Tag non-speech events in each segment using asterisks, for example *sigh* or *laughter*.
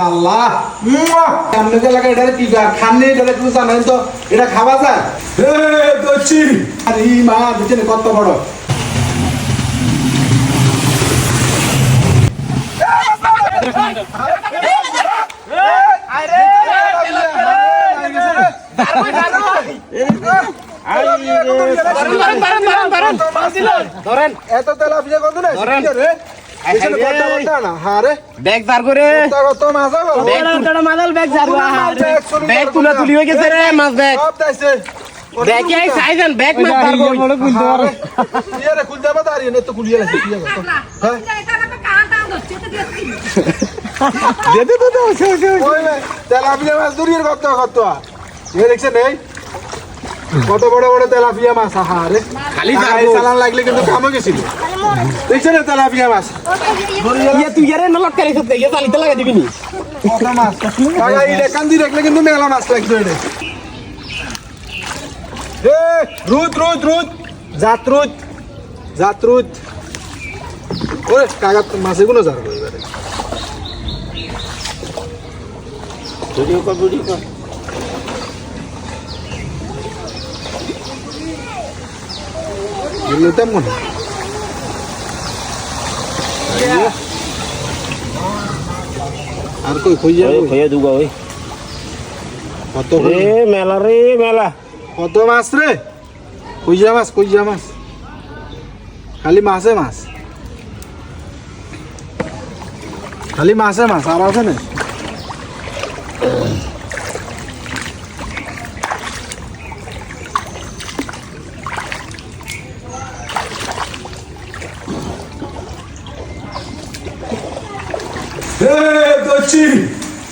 আল্লাহ এটা কি খাননি এটা একটু জানেন তো এটা খাওয়া যায় হে দচ্ছি আর ই মা বুঝছেন কত বড় এত তেলাপিয়া কত না রে এনে তো হ্যাঁ *laughs* তেলাপিয়া মাছ দূরের কত কত? দেখছে নেই? কত বড় বড় তেলাপিয়া মাছ? আহারে খালি। চালান লাগলে কিন্তু কামও গেছিল দেখছে না তেলাপিয়া মাছ? ইয়ে তুই ইয়ারে নলক করে খেতে ইয়ে চালিতে লাগা দিবি নি। কত মাছ? ইলে কান্দি রাখলে কিন্তু মেলা মাছ লাগছে এটা এ রুদ রুদ রুদ জাত রুদ জাত রুদ ওরে কাগজ মাছে গুলো যার এবারে ভিডিও কর ভিডিও কর। এগুলো তেমন আর কই যাবে ওই খয়া দুগা ওই কত রে মেলা রে মেলা কত মাছ রে কইজা মাছ কইজা মাছ খালি মাছে মাছ খালি মাছে মাছ আর আছে না দচ্ছি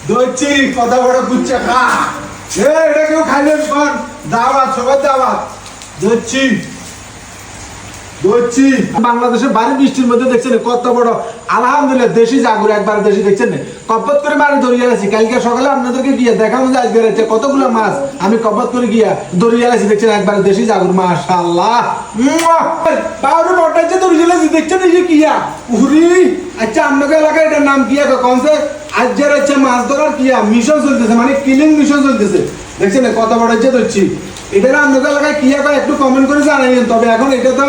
দচ্ছি কথা বড় কুচ্চা খা। এটা কেউ খাইলে কর দাওয়াত সবার দাওয়াত। দচ্ছি দচ্ছি বাংলাদেশের বাড়ি বৃষ্টির মধ্যে দেখছেন কত বড়। আলহামদুলিল্লাহ, দেশি জাগুর, একবার দেশি, দেখছেন? করে কালকে সকালে আপনাদেরকে গিয়ে আজকে কতগুলো মাছ আমি করে গিয়া দেখছেন, একবার দেশি জাগুর দরিয়া আছি দেখছেন এই যে কিয়া আচ্ছা আপনাদের এলাকায় এটার নাম কিয়া কনসে আজ যে রয়েছে মাছ ধরার কিয়া মিশন চলতেছে মানে কিলিং মিশন চলতেছে। দেখছেন কত বড় ধরছি এটা আপনাদের এলাকায় কিয়া একটু কমেন্ট করে জানাইন তবে এখন এটা তো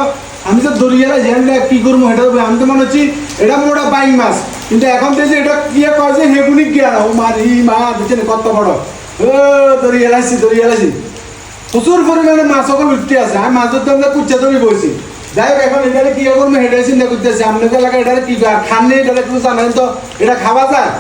আমি তো দরিয়ালে জানলে কি করব এটা আমি তো মনে হচ্ছি এটা মোটা বাইং মাছ। কিন্তু এখন দেখছি এটা কি যে হেগুনি গিয়া ও মারি মা দেখছেন কত বড়। ও, দরিয়াল আসছি দরিয়াল আসছি। প্রচুর পরিমাণে মাছ সকল উঠতে আছে। আমি মাছ ধরতে আমরা কুচ্চা ধরে বসি যাই এখন এটা কি করব হেঁটে চিন্তা করতেছি আপনাদের এলাকায় এটা কি খান নেই এটা একটু জানেন তো, এটা খাওয়া যায়?